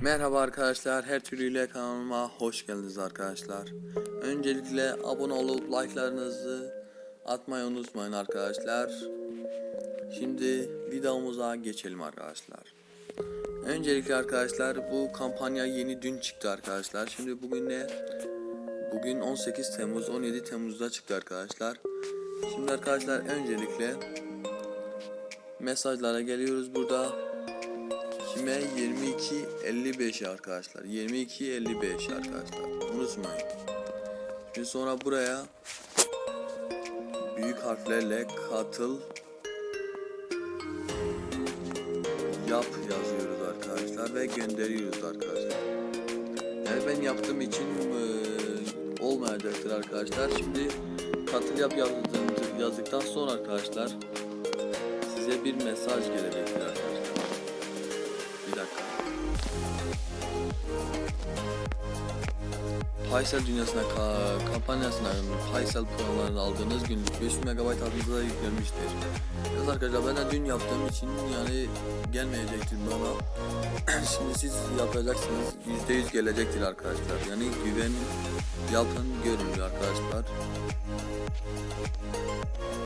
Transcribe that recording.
Merhaba arkadaşlar, her türlüyle kanalıma hoş geldiniz arkadaşlar. Öncelikle abone olup like'larınızı atmayı unutmayın arkadaşlar. Şimdi videomuza geçelim arkadaşlar. Öncelikle arkadaşlar bu kampanya yeni dün çıktı arkadaşlar. Şimdi bugün ne? Bugün 18 Temmuz, 17 Temmuz'da çıktı arkadaşlar. Şimdi arkadaşlar öncelikle mesajlara geliyoruz burada. Kime 22 55 arkadaşlar. 22 55 arkadaşlar. Unutmayın. Şimdi sonra buraya büyük harflerle katıl yap yazıyoruz arkadaşlar ve gönderiyoruz arkadaşlar. Yani ben yaptığım için eee, olmayacaktır arkadaşlar. Şimdi katıl yap yazdık- yazdıktan sonra arkadaşlar size bir mesaj gelecektir arkadaşlar. Paysel dünyasına ka- kampanyasına Paysel puanlarını aldığınız günlük 500 MB adınıza yüklenmiştir. Evet arkadaşlar ben de dün yaptığım için yani gelmeyecektir bana. Şimdi siz yapacaksınız %100 gelecektir arkadaşlar. Yani güven yapın görün arkadaşlar.